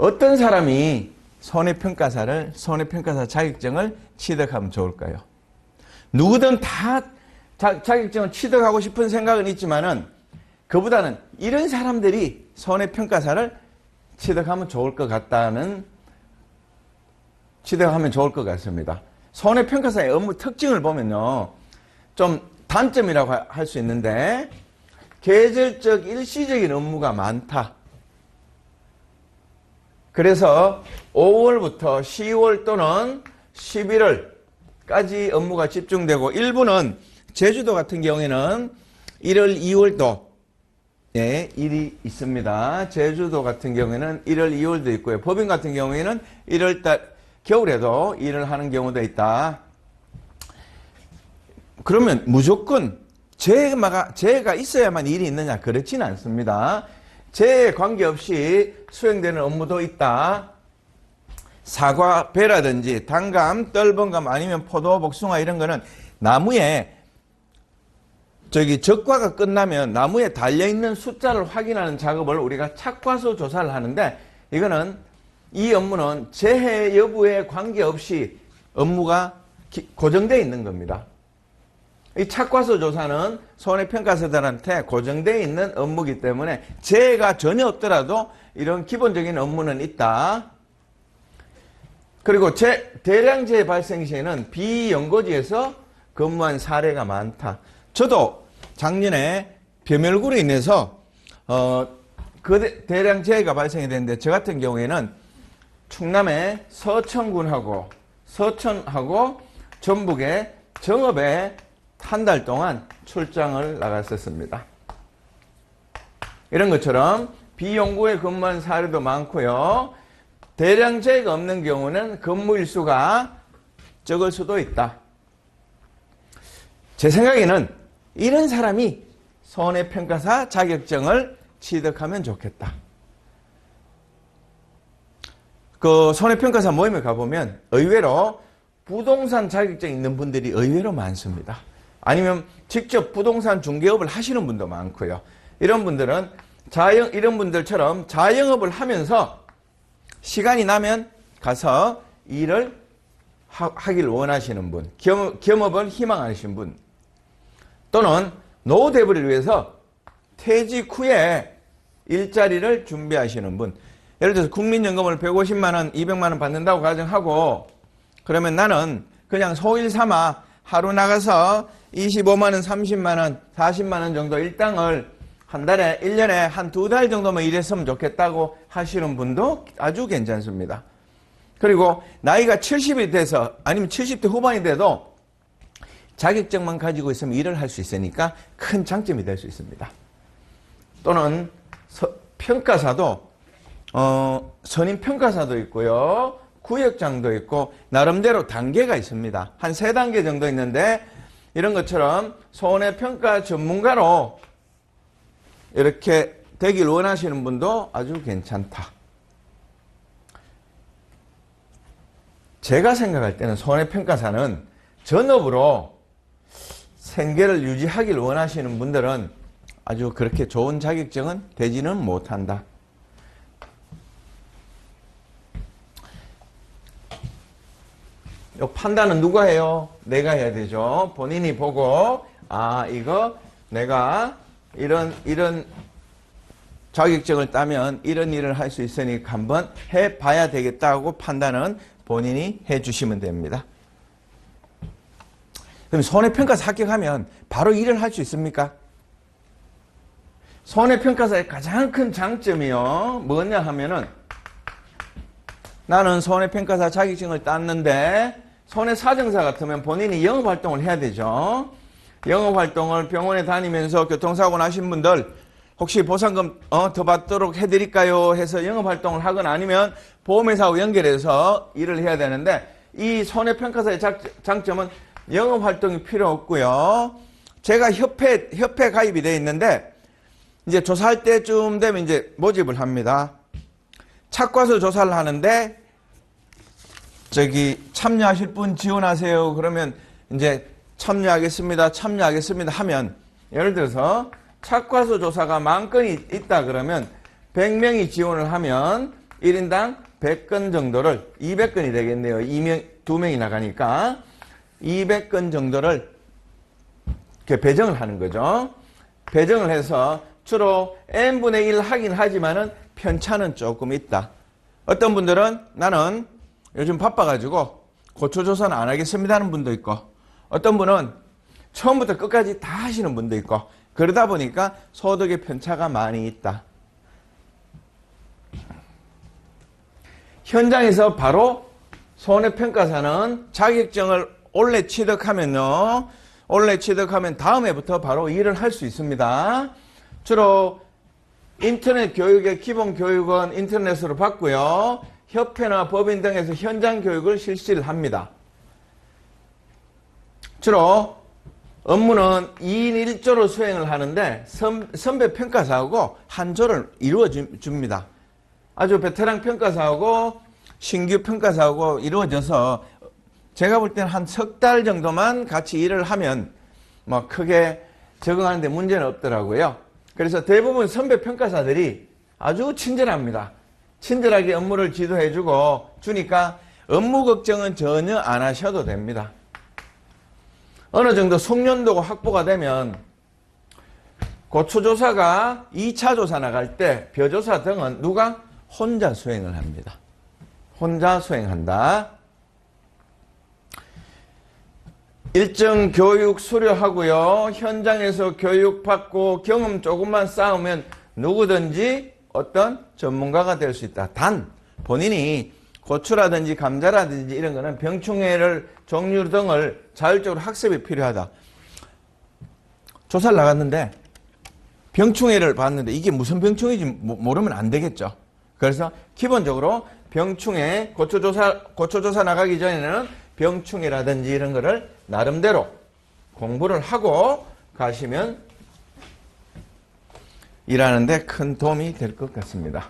어떤 사람이 손해평가사를, 손해평가사 자격증을 취득하면 좋을까요? 누구든 다 자, 자격증을 취득하고 싶은 생각은 있지만은 그보다는 이런 사람들이 손해평가사를 취득하면 좋을 것 같다는 취득하면 좋을 것 같습니다. 손해평가사의 업무 특징을 보면요. 좀 단점이라고 할 수 있는데 계절적 일시적인 업무가 많다. 그래서 5월부터 10월 또는 11월까지 업무가 집중되고 일부는 제주도 같은 경우에는 1월, 2월도 예, 일이 있습니다. 제주도 같은 경우에는 1월, 2월도 있고요. 법인 같은 경우에는 1월 달 겨울에도 일을 하는 경우도 있다. 그러면 무조건 재가, 재가 있어야만 일이 있느냐? 그렇지는 않습니다. 재에 관계없이 수행되는 업무도 있다. 사과, 배라든지 단감, 떫은감 아니면 포도, 복숭아 이런 거는 나무에 저기 적과가 끝나면 나무에 달려있는 숫자를 확인하는 작업을 우리가 착과수 조사를 하는데 이거는 이 업무는 재해 여부에 관계없이 업무가 고정되어 있는 겁니다. 이 착과서 조사는 손해평가서들한테 고정되어 있는 업무이기 때문에 재해가 전혀 없더라도 이런 기본적인 업무는 있다. 그리고 재, 대량 재해 발생 시에는 비연고지에서 근무한 사례가 많다. 저도 작년에 벼멸구로 인해서 어, 그 대량 재해가 발생이 됐는데 저 같은 경우에는 충남의 서천군하고 서천하고 전북의 정읍에 한 달 동안 출장을 나갔었습니다. 이런 것처럼 비연구에 근무한 사례도 많고요. 대량 재해가 없는 경우는 근무 일수가 적을 수도 있다. 제 생각에는 이런 사람이 손해평가사 자격증을 취득하면 좋겠다. 그 손해평가사 모임에 가보면 의외로 부동산 자격증 있는 분들이 의외로 많습니다. 아니면 직접 부동산 중개업을 하시는 분도 많고요. 이런 분들은 자영, 이런 분들처럼 자영업을 하면서 시간이 나면 가서 일을 하, 하길 원하시는 분, 겸, 겸업을 희망하시는 분, 또는 노후 대부를 위해서 퇴직 후에 일자리를 준비하시는 분. 예를 들어서 국민연금을 150만 원, 200만 원 받는다고 가정하고 그러면 나는 그냥 소일 삼아 하루 나가서 25만 원, 30만 원, 40만 원 정도 일당을 한 달에 1년에 한 두 달 정도만 일했으면 좋겠다고 하시는 분도 아주 괜찮습니다. 그리고 나이가 70이 돼서 아니면 70대 후반이 돼도 자격증만 가지고 있으면 일을 할 수 있으니까 큰 장점이 될 수 있습니다. 또는 서, 평가사도 어, 선임 평가사도 있고요. 구역장도 있고 나름대로 단계가 있습니다. 한 세 단계 정도 있는데 이런 것처럼 손해평가 전문가로 이렇게 되길 원하시는 분도 아주 괜찮다. 제가 생각할 때는 손해평가사는 전업으로 생계를 유지하길 원하시는 분들은 아주 그렇게 좋은 자격증은 되지는 못한다. 판단은 누가 해요? 내가 해야 되죠. 본인이 보고 아 이거 내가 이런 이런 자격증을 따면 이런 일을 할 수 있으니까 한번 해봐야 되겠다고 판단은 본인이 해주시면 됩니다. 그럼 손해평가사 합격하면 바로 일을 할 수 있습니까? 손해평가사의 가장 큰 장점이요. 뭐냐 하면은 나는 손해평가사 자격증을 땄는데 손해사정사 같으면 본인이 영업활동을 해야 되죠. 영업활동을 병원에 다니면서 교통사고 나신 분들 혹시 보상금 어, 더 받도록 해드릴까요? 해서 영업활동을 하거나 아니면 보험회사하고 연결해서 일을 해야 되는데 이 손해평가사의 장점은 영업활동이 필요 없고요. 제가 협회, 협회 가입이 되어 있는데 이제 조사할 때쯤 되면 이제 모집을 합니다. 착과서 조사를 하는데 저기 참여하실 분 지원하세요. 그러면 이제 참여하겠습니다. 참여하겠습니다. 하면 예를 들어서 착과서 조사가 만 건이 있다 그러면 100명이 지원을 하면 1인당 100건 정도를 200건이 되겠네요. 2명, 2명이 나가니까 200건 정도를 이렇게 배정을 하는 거죠. 배정을 해서 주로 n분의 1 하긴 하지만은 편차는 조금 있다. 어떤 분들은 나는 요즘 바빠가지고 고초조사는 안 하겠습니다 하는 분도 있고 어떤 분은 처음부터 끝까지 다 하시는 분도 있고 그러다 보니까 소득의 편차가 많이 있다. 현장에서 바로 손해평가사는 자격증을 원래 취득하면요. 원래 취득하면 다음 해부터 바로 일을 할 수 있습니다. 주로 인터넷 교육의 기본 교육은 인터넷으로 받고요. 협회나 법인 등에서 현장 교육을 실시를 합니다. 주로 업무는 2인 1조로 수행을 하는데 선, 선배 평가사하고 한 조를 이루어 주- 줍니다. 아주 베테랑 평가사하고 신규 평가사하고 이루어져서 제가 볼 때는 한 석 달 정도만 같이 일을 하면 뭐 크게 적응하는데 문제는 없더라고요. 그래서 대부분 선배 평가사들이 아주 친절합니다. 친절하게 업무를 지도해주고 주니까 업무 걱정은 전혀 안 하셔도 됩니다. 어느 정도 숙련도가 확보가 되면 고초조사가 2차 조사 나갈 때 벼조사 등은 누가 혼자 수행을 합니다. 혼자 수행한다. 일정 교육 수료하고요. 현장에서 교육받고 경험 조금만 쌓으면 누구든지 어떤 전문가가 될 수 있다. 단 본인이 고추라든지 감자라든지 이런 거는 병충해를 종류 등을 자율적으로 학습이 필요하다. 조사를 나갔는데 병충해를 봤는데 이게 무슨 병충해인지 모- 모르면 안 되겠죠. 그래서 기본적으로 병충해 고초조사 고초조사 나가기 전에는 병충해라든지 이런 거를 나름대로 공부를 하고 가시면 일하는데 큰 도움이 될 것 같습니다.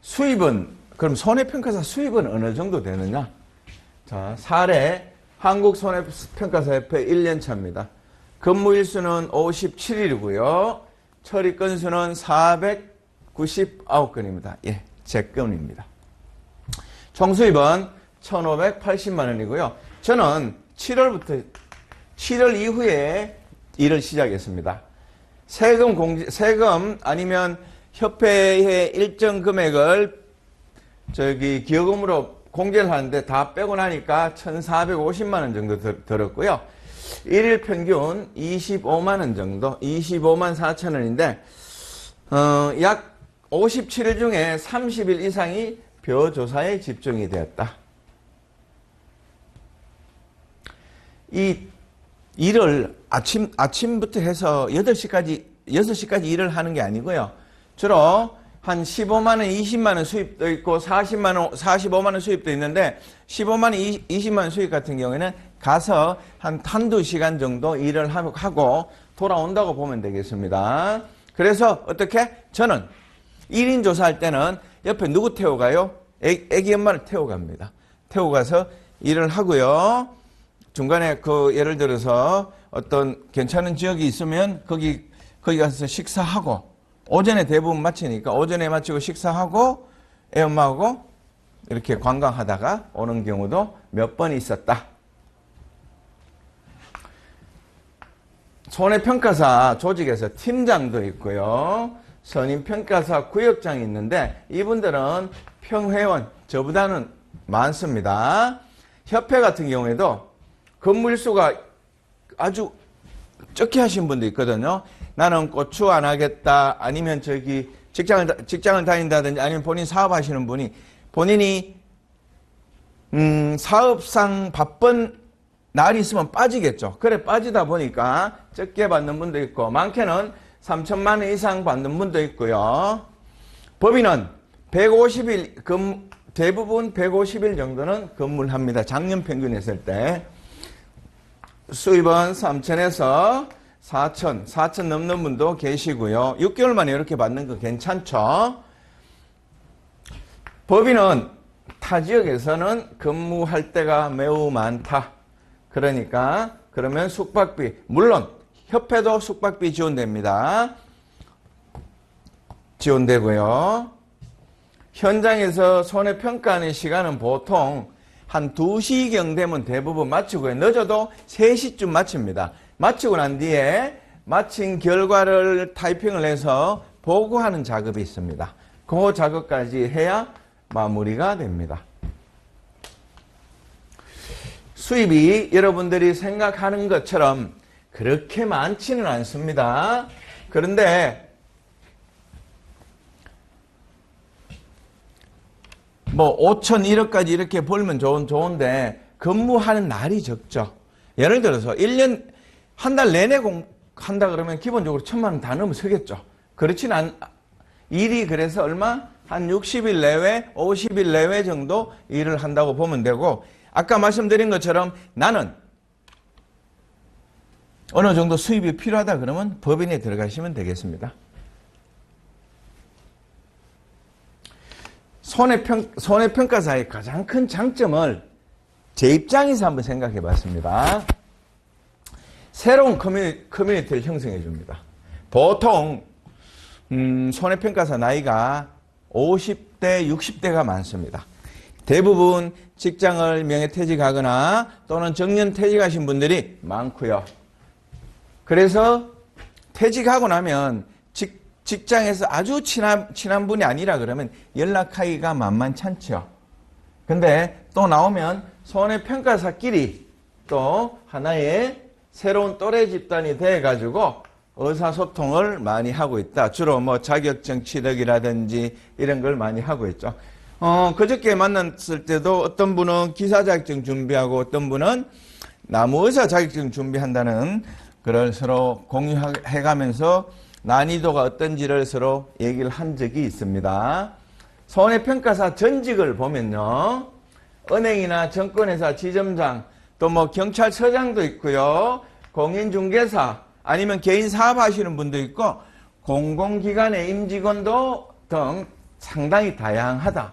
수입은 그럼 손해평가사 수입은 어느 정도 되느냐? 자, 사례 한국 손해평가사협회 1년 차입니다. 근무 일수는 57일이고요. 처리 건수는 499건입니다. 예, 제 건입니다. 총 수입은 1,580만 원이고요. 저는 7월부터 7월 이후에 일을 시작했습니다. 세금 공제, 세금 아니면 협회의 일정 금액을 저기 기여금으로 공제를 하는데 다 빼고 나니까 1,450만 원 정도 들, 들었고요. 일일 평균 25만 원 정도, 25만 4천 원인데 어, 약 57일 중에 30일 이상이 벼조사에 집중이 되었다. 이 일을 아침, 아침부터 해서 8시까지, 6시까지 일을 하는 게 아니고요. 주로 한 15만원, 20만원 수입도 있고 40만원, 45만원 수입도 있는데 15만원, 20만원 수입 같은 경우에는 가서 한 한두 시간 정도 일을 하고 돌아온다고 보면 되겠습니다. 그래서 어떻게? 저는 1인 조사할 때는 옆에 누구 태워가요? 애, 애기 엄마를 태워갑니다. 태워가서 일을 하고요. 중간에 그 예를 들어서 어떤 괜찮은 지역이 있으면 거기 거기 가서 식사하고 오전에 대부분 마치니까 오전에 마치고 식사하고 애 엄마하고 이렇게 관광하다가 오는 경우도 몇 번 있었다. 손해평가사 조직에서 팀장도 있고요. 선임평가사 구역장이 있는데 이분들은 평회원 저보다는 많습니다. 협회 같은 경우에도 근무일수가 아주 적게 하신 분도 있거든요. 나는 고추 안 하겠다. 아니면 저기 직장을, 다- 직장을 다닌다든지 아니면 본인 사업하시는 분이 본인이 음, 사업상 바쁜 날이 있으면 빠지겠죠. 그래 빠지다 보니까 적게 받는 분도 있고 많게는 3천만 원 이상 받는 분도 있고요. 법인은 150일 근 대부분 150일 정도는 근무를 합니다. 작년 평균 했을 때 수입은 3천에서 4천, 4천 넘는 분도 계시고요. 6개월 만에 이렇게 받는 거 괜찮죠? 법인은 타 지역에서는 근무할 때가 매우 많다. 그러니까 그러면 숙박비 물론 협회도 숙박비 지원됩니다. 지원되고요. 현장에서 손해평가하는 시간은 보통 한 2시경 되면 대부분 마치고요. 늦어도 3시쯤 마칩니다. 마치고 난 뒤에 마친 결과를 타이핑을 해서 보고하는 작업이 있습니다. 그 작업까지 해야 마무리가 됩니다. 수입이 여러분들이 생각하는 것처럼 그렇게 많지는 않습니다. 그런데 뭐 5천 1억까지 이렇게 벌면 좋은 좋은데 근무하는 날이 적죠. 예를 들어서 1년 한 달 내내 공 한다 그러면 기본적으로 천만 원 다 넘어 서겠죠. 그렇진 않 일이 그래서 얼마 한 60일 내외, 50일 내외 정도 일을 한다고 보면 되고 아까 말씀드린 것처럼 나는 어느 정도 수입이 필요하다 그러면 법인에 들어가시면 되겠습니다. 손해평, 손해평가사의 가장 큰 장점을 제 입장에서 한번 생각해 봤습니다. 새로운 커뮤니, 커뮤니 티를 형성해 줍니다. 보통, 음, 손해평가사 나이가 50대, 60대가 많습니다. 대부분 직장을 명예퇴직하거나 또는 정년퇴직하신 분들이 많고요. 그래서 퇴직하고 나면 직, 직장에서 아주 친한, 친한 분이 아니라 그러면 연락하기가 만만찮죠. 근데 또 나오면 손해평가사끼리 또 하나의 새로운 또래 집단이 돼가지고 의사소통을 많이 하고 있다. 주로 뭐 자격증 취득이라든지 이런 걸 많이 하고 있죠. 어, 그저께 만났을 때도 어떤 분은 기사 자격증 준비하고 어떤 분은 나무 의사 자격증 준비한다는 그걸 서로 공유해 가면서 난이도가 어떤지를 서로 얘기를 한 적이 있습니다. 손해평가사 전직을 보면요. 은행이나 증권회사 지점장 또 뭐 경찰서장도 있고요. 공인중개사 아니면 개인 사업하시는 분도 있고 공공기관의 임직원도 등 상당히 다양하다.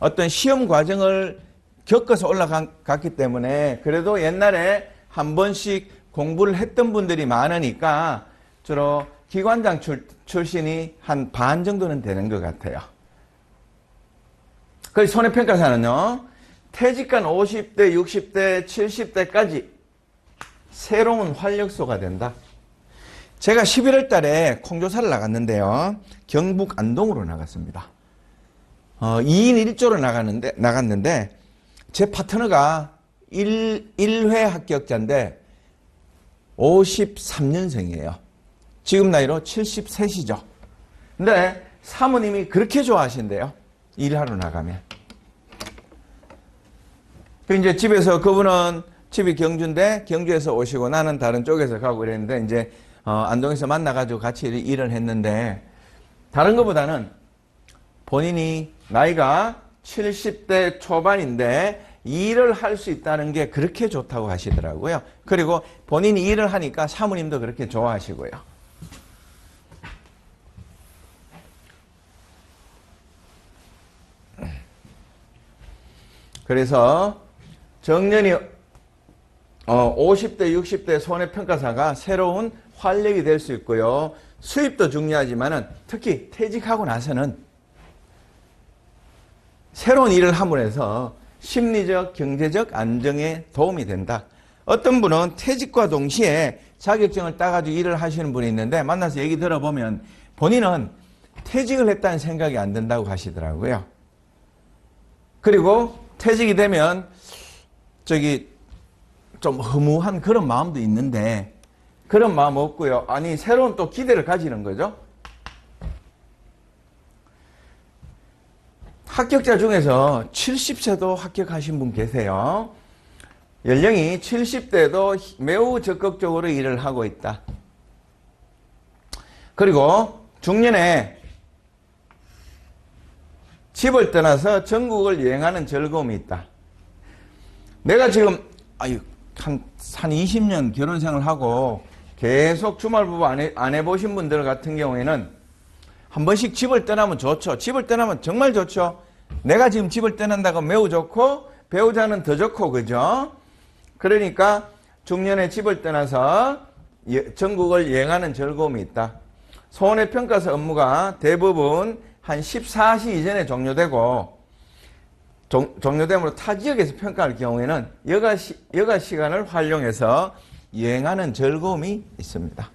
어떤 시험 과정을 겪어서 올라갔기 때문에 그래도 옛날에 한 번씩 공부를 했던 분들이 많으니까 주로 기관장 출, 출신이 한 반 정도는 되는 것 같아요. 그 손해평가사는요, 퇴직한 50대, 60대, 70대까지 새로운 활력소가 된다. 제가 11월 달에 콩조사를 나갔는데요. 경북 안동으로 나갔습니다. 어, 2인 1조로 나갔는데, 나갔는데, 제 파트너가 1, 1회 합격자인데, 53년생이에요. 지금 나이로 73시죠. 근데 사모님이 그렇게 좋아하신대요. 일하러 나가면. 그 이제 집에서 그분은 집이 경주인데 경주에서 오시고 나는 다른 쪽에서 가고 그랬는데 이제 어, 안동에서 만나가지고 같이 일을 했는데 다른 것보다는 본인이 나이가 70대 초반인데 일을 할 수 있다는 게 그렇게 좋다고 하시더라고요. 그리고 본인이 일을 하니까 사모님도 그렇게 좋아하시고요. 그래서 정년이 어, 50대, 60대 손해평가사가 새로운 활력이 될 수 있고요. 수입도 중요하지만은 특히 퇴직하고 나서는 새로운 일을 함으로 해서 심리적, 경제적 안정에 도움이 된다. 어떤 분은 퇴직과 동시에 자격증을 따가지고 일을 하시는 분이 있는데 만나서 얘기 들어보면 본인은 퇴직을 했다는 생각이 안 든다고 하시더라고요. 그리고 퇴직이 되면 저기 좀 허무한 그런 마음도 있는데 그런 마음 없고요. 아니 새로운 또 기대를 가지는 거죠. 합격자 중에서 70세도 합격하신 분 계세요. 연령이 70대도 매우 적극적으로 일을 하고 있다. 그리고 중년에 집을 떠나서 전국을 여행하는 즐거움이 있다. 내가 지금 아유 한, 한 20년 결혼 생활 하고 계속 주말 부부 안, 해, 안 해보신 분들 같은 경우에는 한 번씩 집을 떠나면 좋죠. 집을 떠나면 정말 좋죠. 내가 지금 집을 떠난다고 매우 좋고 배우자는 더 좋고 그죠? 그러니까 중년에 집을 떠나서 전국을 여행하는 즐거움이 있다. 손해평가사 업무가 대부분 한 14시 이전에 종료되고 종, 종료됨으로 타 지역에서 평가할 경우에는 여가, 시, 여가 시간을 활용해서 여행하는 즐거움이 있습니다.